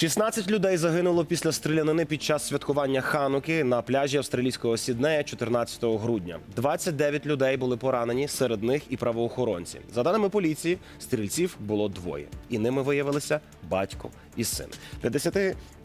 16 людей загинуло після стрілянини під час святкування Хануки на пляжі австралійського Сіднея 14 грудня. 29 людей були поранені, серед них і правоохоронці. За даними поліції, стрільців було двоє, і ними виявилися батько і син.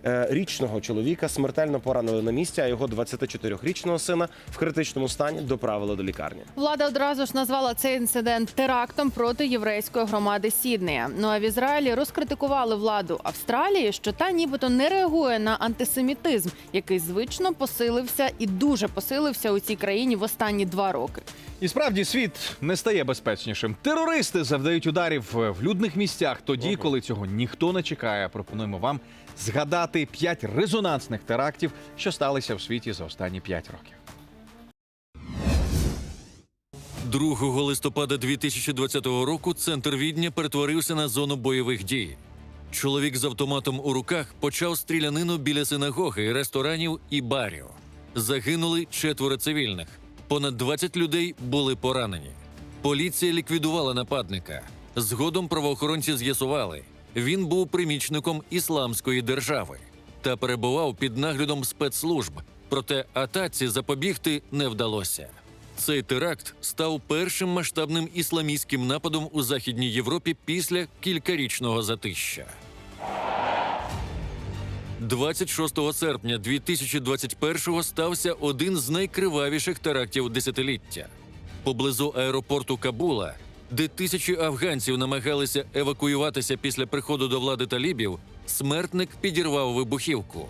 50-річного чоловіка смертельно поранили на місці, а його 24-річного сина в критичному стані доправили до лікарні. Влада одразу ж назвала цей інцидент терактом проти єврейської громади Сіднея. Ну а в Ізраїлі розкритикували владу Австралії, що та нібито не реагує на антисемітизм, який звично посилився і дуже посилився у цій країні в останні два роки. І справді світ не стає безпечнішим. Терористи завдають ударів в людних місцях тоді, коли цього ніхто не чекає. Пропонуємо вам згадати п'ять резонансних терактів, що сталися в світі за останні п'ять років. 2 листопада 2020 року центр Відня перетворився на зону бойових дій. Чоловік з автоматом у руках почав стрілянину біля синагоги, ресторанів і барів. Загинули четверо цивільних. Понад 20 людей були поранені. Поліція ліквідувала нападника. Згодом правоохоронці з'ясували, він був примічником ісламської держави та перебував під наглядом спецслужб. Проте атаці запобігти не вдалося. Цей теракт став першим масштабним ісламістським нападом у Західній Європі після кількарічного затища. 26 серпня 2021-го стався один з найкривавіших терактів десятиліття. Поблизу аеропорту Кабула, де тисячі афганців намагалися евакуюватися після приходу до влади талібів, смертник підірвав вибухівку.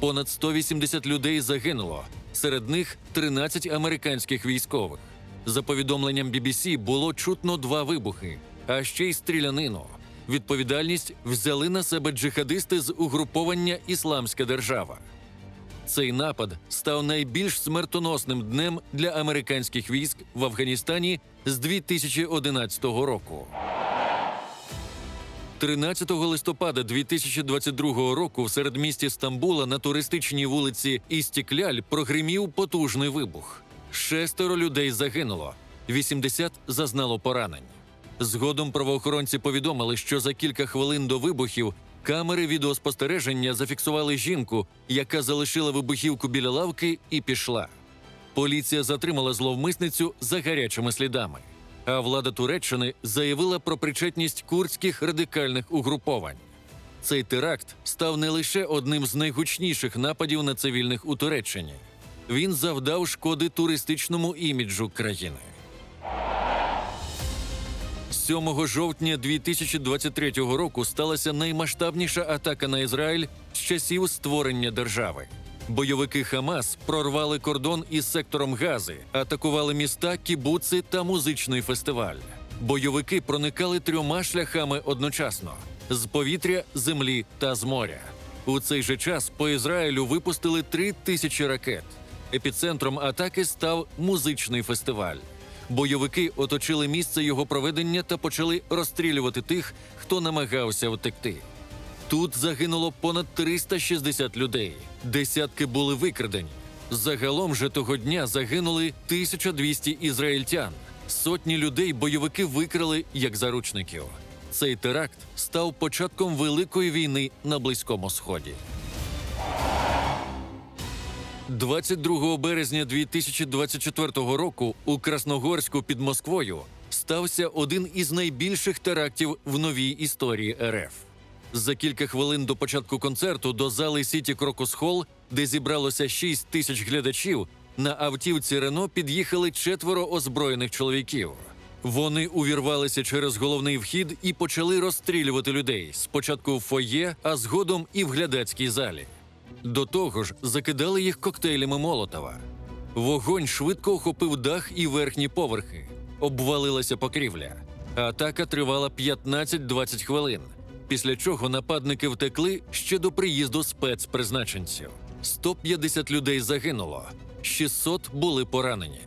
Понад 180 людей загинуло, серед них 13 американських військових. За повідомленням BBC було чутно два вибухи, а ще й стрілянину. Відповідальність взяли на себе джихадисти з угруповання Ісламська держава. Цей напад став найбільш смертоносним днем для американських військ в Афганістані з 2011 року. 13 листопада 2022 року в середмісті Стамбула на туристичній вулиці Істікляль прогримів потужний вибух. Шестеро людей загинуло, 80 зазнало поранень. Згодом правоохоронці повідомили, що за кілька хвилин до вибухів камери відеоспостереження зафіксували жінку, яка залишила вибухівку біля лавки і пішла. Поліція затримала зловмисницю за гарячими слідами. А влада Туреччини заявила про причетність курдських радикальних угруповань. Цей теракт став не лише одним з найгучніших нападів на цивільних у Туреччині. Він завдав шкоди туристичному іміджу країни. 7 жовтня 2023 року сталася наймасштабніша атака на Ізраїль з часів створення держави. Бойовики Хамас прорвали кордон із сектором Гази, атакували міста, кібуци та музичний фестиваль. Бойовики проникали трьома шляхами одночасно: з повітря, землі та з моря. У цей же час по Ізраїлю випустили три тисячі ракет. Епіцентром атаки став музичний фестиваль. Бойовики оточили місце його проведення та почали розстрілювати тих, хто намагався втекти. Тут загинуло понад 360 людей. Десятки були викрадені. Загалом же того дня загинули 1200 ізраїльтян. Сотні людей бойовики викрали як заручників. Цей теракт став початком великої війни на Близькому Сході. 22 березня 2024 року у Красногорську під Москвою стався один із найбільших терактів в новій історії РФ. За кілька хвилин до початку концерту до зали Сіті Крокус Холл, де зібралося 6 тисяч глядачів, на автівці Рено під'їхали четверо озброєних чоловіків. Вони увірвалися через головний вхід і почали розстрілювати людей спочатку в фоє, а згодом і в глядацькій залі. До того ж, закидали їх коктейлями Молотова. Вогонь швидко охопив дах і верхні поверхи, обвалилася покрівля. Атака тривала 15-20 хвилин. Після чого нападники втекли ще до приїзду спецпризначенців. 150 людей загинуло, 600 були поранені.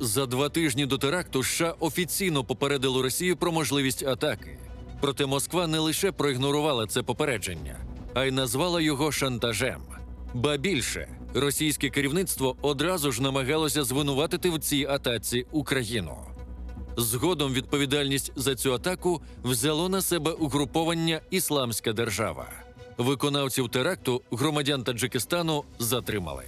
За два тижні до теракту США офіційно попередили Росію про можливість атаки. Проте Москва не лише проігнорувала це попередження, а й назвала його шантажем. Ба більше, російське керівництво одразу ж намагалося звинуватити в цій атаці Україну. Згодом відповідальність за цю атаку взяло на себе угруповання Ісламська держава. Виконавців теракту громадян Таджикистану затримали.